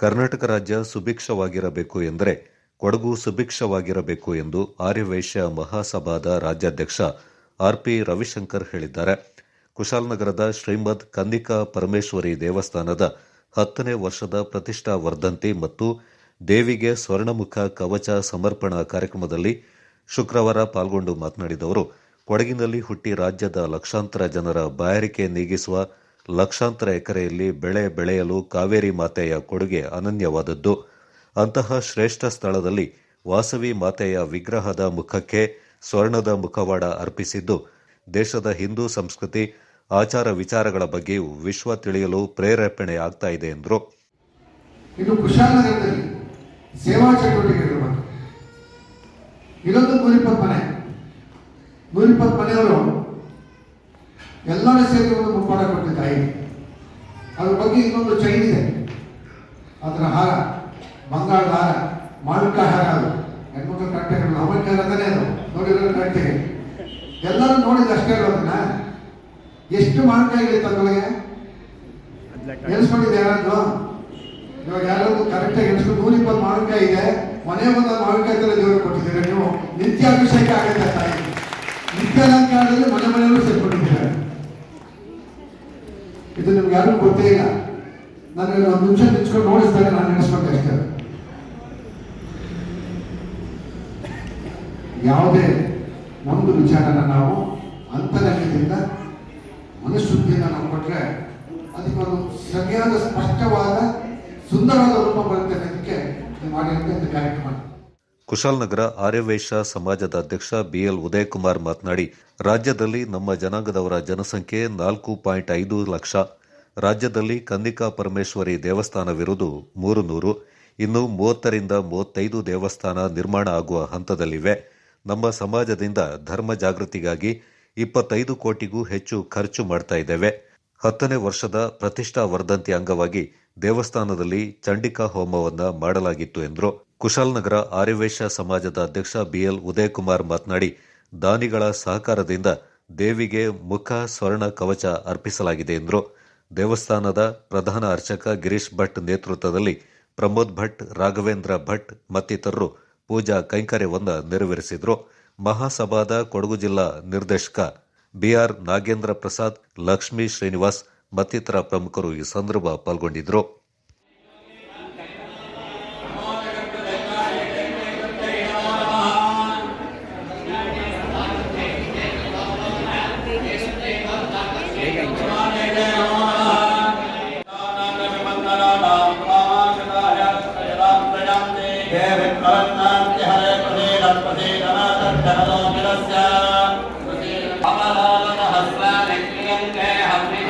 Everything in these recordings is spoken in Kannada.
ಕರ್ನಾಟಕ ರಾಜ್ಯ ಸುಭಿಕ್ಷವಾಗಿರಬೇಕು ಎಂದರೆ ಕೊಡಗು ಸುಭಿಕ್ಷವಾಗಿರಬೇಕು ಎಂದು ಆರ್ಯವೈಶ್ಯ ಮಹಾಸಭಾದ ರಾಜ್ಯಾಧ್ಯಕ್ಷ ಆರ್ಪಿ ರವಿಶಂಕರ್ ಹೇಳಿದ್ದಾರೆ. ಕುಶಾಲನಗರದ ಶ್ರೀಮದ್ ಕಂದಿಕಾ ಪರಮೇಶ್ವರಿ ದೇವಸ್ಥಾನದ ಹತ್ತನೇ ವರ್ಷದ ಪ್ರತಿಷ್ಠಾ ವರ್ಧಂತಿ ಮತ್ತು ದೇವಿಗೆ ಸ್ವರ್ಣಮುಖ ಕವಚ ಸಮರ್ಪಣಾ ಕಾರ್ಯಕ್ರಮದಲ್ಲಿ ಶುಕ್ರವಾರ ಪಾಲ್ಗೊಂಡು ಮಾತನಾಡಿದ ಅವರು, ಕೊಡಗಿನಲ್ಲಿ ಹುಟ್ಟಿ ರಾಜ್ಯದ ಲಕ್ಷಾಂತರ ಜನರ ಬಾಯಾರಿಕೆ ನೀಗಿಸುವ ಲಕ್ಷಾಂತರ ಎಕರೆಯಲ್ಲಿ ಬೆಳೆ ಬೆಳೆಯಲು ಕಾವೇರಿ ಮಾತೆಯ ಕೊಡುಗೆ ಅನನ್ಯವಾದದ್ದು. ಅಂತಹ ಶ್ರೇಷ್ಠ ಸ್ಥಳದಲ್ಲಿ ವಾಸವಿ ಮಾತೆಯ ವಿಗ್ರಹದ ಮುಖಕ್ಕೆ ಸ್ವರ್ಣದ ಮುಖವಾಡ ಅರ್ಪಿಸಿದ್ದು, ದೇಶದ ಹಿಂದೂ ಸಂಸ್ಕೃತಿ, ಆಚಾರ ವಿಚಾರಗಳ ಬಗ್ಗೆಯೂ ವಿಶ್ವ ತಿಳಿಯಲು ಪ್ರೇರೇಪಣೆ ಆಗ್ತಾ ಇದೆ ಎಂದರು. ಇದು ಕುಶಾಲನಗರದಲ್ಲಿ ಸೇವಾ ಚಟುವಟಿಕೆಗಳು ಇದೊಂದು ಮನೆ. ಮನೆಯವರು ಎಲ್ಲರೂ ಸೇರಿ ಒಂದು ಮುಪ್ಪಾಡ ತಾಯಿ ಅದ್ರ ಬಗ್ಗೆ ಇನ್ನೊಂದು ಚೈನ್ ಇದೆ. ಅದರ ಹಾರ, ಬಂಗಾಳದ ಹಾರ ಮಾಣಿಕ ಹಾರ ಅದು. ಹೆಣ್ಮಕ್ಳ ಕಟ್ಟೆಗಳು ಮಾವಿನಕಾಯಿ ಅಂತಾನೆ ಅದು. ನೋಡಿರೋ ಕಟ್ಟೆ ಎಲ್ಲರೂ ನೋಡಿದ ಅಷ್ಟೇ ಅದನ್ನ? ಎಷ್ಟು ಮಾಡ್ಕ ಇದೆ ತಂದೊಳಗೆ ಎಣಿಸ್ಕೊಂಡಿದ್ದೆ ಯಾರಾದ್ರು? ಇವಾಗ ಯಾರಾದ್ರೂ ಕರೆಕ್ಟಾಗಿ ಎಣಿಸ್ಕೊಂಡು ನೂರ ಇಪ್ಪತ್ತು ಮಾವಿನಕಾಯಿ ಇದೆ. ಮನೆ ಬಂದ ಮಾವಿನಕಾಯಿ ತರ ದೇವರು ಕೊಟ್ಟಿದ್ದೀರಾ ನೀವು? ನಿತ್ಯ ಅಭಿಷೇಕ ಆಗುತ್ತೆ ತಾಯಿ. ನಿತ್ಯ ಅಲಂಕಾರದಲ್ಲಿ ಮನೆ ಮನೆಯಲ್ಲೂ ಸೇರ್ಕೊಂಡಿದ್ದೀರಾ? ಇದು ನಿಮ್ಗೆ ಯಾರಿಗೂ ಗೊತ್ತೇ ಇಲ್ಲ. ನನಗೆ ಒಂದು ನಿಮಿಷ ನಿಂತ್ಕೊಂಡು ನೋಡಿಸ್ತಾರೆ ನಾನು ನೆನೆಸ್ಕೊಂಡೆ ಅಷ್ಟೇ. ಯಾವುದೇ ಒಂದು ವಿಚಾರನ ನಾವು ಅಂತರಂಗದಿಂದ ಮನಃಶುದ್ಧಿಯಿಂದ ನಾವು ಕೊಟ್ಟರೆ ಅದಕ್ಕೊಂದು ಸರಿಯಾದ, ಸ್ಪಷ್ಟವಾದ, ಸುಂದರವಾದ ರೂಪ ಬರುತ್ತೆ ಅನ್ನೋದಕ್ಕೆ ಮಾಡಿರುವಂಥ ಕಾರ್ಯಕ್ರಮ. ಕುಶಾಲನಗರ ಆರ್ಯವೈಶ್ಯ ಸಮಾಜದ ಅಧ್ಯಕ್ಷ ಬಿಎಲ್ ಉದಯಕುಮಾರ್ ಮಾತನಾಡಿ, ರಾಜ್ಯದಲ್ಲಿ ನಮ್ಮ ಜನಾಂಗದವರ ಜನಸಂಖ್ಯೆ ನಾಲ್ಕು ಪಾಯಿಂಟ್ ಐದು ಲಕ್ಷ. ರಾಜ್ಯದಲ್ಲಿ ಕಂದಿಕಾ ಪರಮೇಶ್ವರಿ ದೇವಸ್ಥಾನವಿರುವುದು ಮೂರು ನೂರು, ಇನ್ನು ಮೂವತ್ತರಿಂದ ಮೂವತ್ತೈದು ದೇವಸ್ಥಾನ ನಿರ್ಮಾಣ ಆಗುವ ಹಂತದಲ್ಲಿವೆ. ನಮ್ಮ ಸಮಾಜದಿಂದ ಧರ್ಮ ಜಾಗೃತಿಗಾಗಿ ಇಪ್ಪತ್ತೈದು ಕೋಟಿಗೂ ಹೆಚ್ಚು ಖರ್ಚು ಮಾಡ್ತಾ ಇದ್ದೇವೆ. ಹತ್ತನೇ ವರ್ಷದ ಪ್ರತಿಷ್ಠಾ ವರ್ಧಂತಿ ಅಂಗವಾಗಿ ದೇವಸ್ಥಾನದಲ್ಲಿ ಚಂಡಿಕಾ ಹೋಮವನ್ನು ಮಾಡಲಾಗಿತ್ತು ಎಂದರು. ಕುಶಾಲನಗರ ಆರ್ಯವೇಶ ಸಮಾಜದ ಅಧ್ಯಕ್ಷ ಬಿಎಲ್ ಉದಯಕುಮಾರ್ ಮಾತನಾಡಿ, ದಾನಿಗಳ ಸಹಕಾರದಿಂದ ದೇವಿಗೆ ಮುಖ ಸ್ವರ್ಣ ಕವಚ ಅರ್ಪಿಸಲಾಗಿದೆ ಎಂದರು. ದೇವಸ್ಥಾನದ ಪ್ರಧಾನ ಅರ್ಚಕ ಗಿರೀಶ್ ಭಟ್ ನೇತೃತ್ವದಲ್ಲಿ ಪ್ರಮೋದ್ ಭಟ್, ರಾಘವೇಂದ್ರ ಭಟ್ ಮತ್ತಿತರರು ಪೂಜಾ ಕೈಂಕರ್ಯವನ್ನ ನೆರವೇರಿಸಿದರು. ಮಹಾಸಭಾದ ಕೊಡಗು ಜಿಲ್ಲಾ ನಿರ್ದೇಶಕ ಬಿಆರ್ ನಾಗೇಂದ್ರ ಪ್ರಸಾದ್, ಲಕ್ಷ್ಮೀ ಶ್ರೀನಿವಾಸ್ ಮತ್ತಿತರ ಪ್ರಮುಖರು ಈ ಸಂದರ್ಭ ಪಾಲ್ಗೊಂಡಿದ್ದರು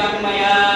Kang Maya